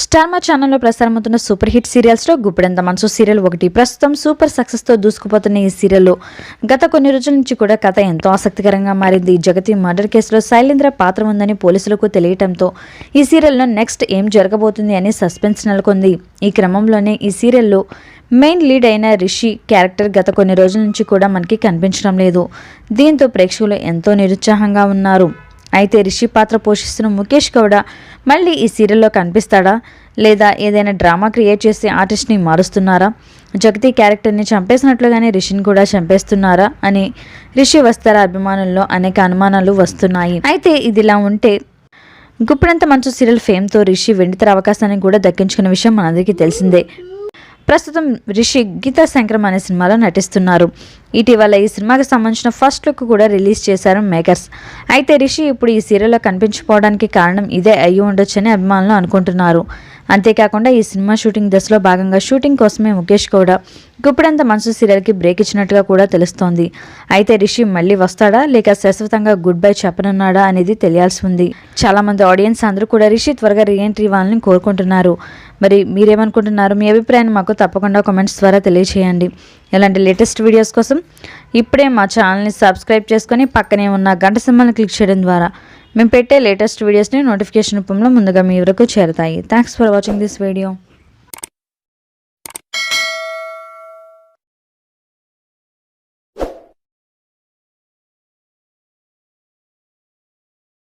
Star మా ఛానల్లో ప్రసారమవుతున్న super hit సీరియల్స్లో గుప్పెడంత మనసు సీరియల్ ఒకటి. ప్రస్తుతం సూపర్ సక్సెస్తో దూసుకుపోతున్న ఈ సీరియల్లో గత కొన్ని రోజుల నుంచి కూడా కథ ఎంతో ఆసక్తికరంగా మారింది. జగతి మర్డర్ కేసులో శైలేంద్ర పాత్ర ఉందని పోలీసులకు తెలియటంతో ఈ సీరియల్లో నెక్స్ట్ ఏం జరగబోతుంది అని సస్పెన్స్ నెలకొంది. ఈ క్రమంలోనే ఈ సీరియల్లో మెయిన్ లీడ్ అయిన రిషి క్యారెక్టర్ గత కొన్ని రోజుల నుంచి కూడా మనకి కనిపించడం లేదు. దీంతో ప్రేక్షకులు ఎంతో నిరుత్సాహంగా ఉన్నారు. అయితే రిషి పాత్ర పోషిస్తున్న ముఖేష్ గౌడ మళ్ళీ ఈ సీరియల్లో కనిపిస్తాడా? లేదా ఏదైనా డ్రామా క్రియేట్ చేసి ఆర్టిస్ట్ని మారుస్తున్నారా? జగతి క్యారెక్టర్ని చంపేసినట్లుగానే రిషిని కూడా చంపేస్తున్నారా? అని రిషి వస్తార అభిమానుల్లో అనేక అనుమానాలు వస్తున్నాయి. అయితే ఇదిలా ఉంటే గుప్పినంత మంచు సీరియల్ ఫేమ్తో రిషి వెండితెర అవకాశాన్ని కూడా దక్కించుకున్న విషయం మనందరికీ తెలిసిందే. ప్రస్తుతం రిషి గీతా శంకరం అనే సినిమాలో నటిస్తున్నారు. ఇటీవల ఈ సినిమాకి సంబంధించిన ఫస్ట్ లుక్ కూడా రిలీజ్ చేశారు మేకర్స్. అయితే రిషి ఇప్పుడు ఈ సీరియల్లో కనిపించుకోవడానికి కారణం ఇదే అయ్యి ఉండొచ్చని అభిమానులు అనుకుంటున్నారు. అంతేకాకుండా ఈ సినిమా షూటింగ్ దశలో భాగంగా షూటింగ్ కోసమే ముఖేష్ కూడా గుప్పిడంత మనసు సీరియల్కి బ్రేక్ ఇచ్చినట్టుగా కూడా తెలుస్తోంది. అయితే రిషి మళ్ళీ వస్తాడా? లేక శాశ్వతంగా గుడ్ బై చెప్పనున్నాడా అనేది తెలియాల్సి ఉంది. చాలామంది ఆడియన్స్ అందరూ కూడా రిషి త్వరగా రీఎంట్రీ ఇవ్వాలని కోరుకుంటున్నారు. మరి మీరేమనుకుంటున్నారు? మీ అభిప్రాయాన్ని మాకు తప్పకుండా కామెంట్స్ ద్వారా తెలియచేయండి. ఇలాంటి లేటెస్ట్ వీడియోస్ కోసం ఇప్పుడే మా ఛానల్ని సబ్స్క్రైబ్ చేసుకొని పక్కనే ఉన్న గంట సింహాన్ని క్లిక్ చేయడం ద్వారా. మేము పెట్టే లేటెస్ట్ వీడియోస్ని నోటిఫికేషన్ రూపంలో ముందుగా మీ వరకు చేరుతాయి. Thanks for watching this video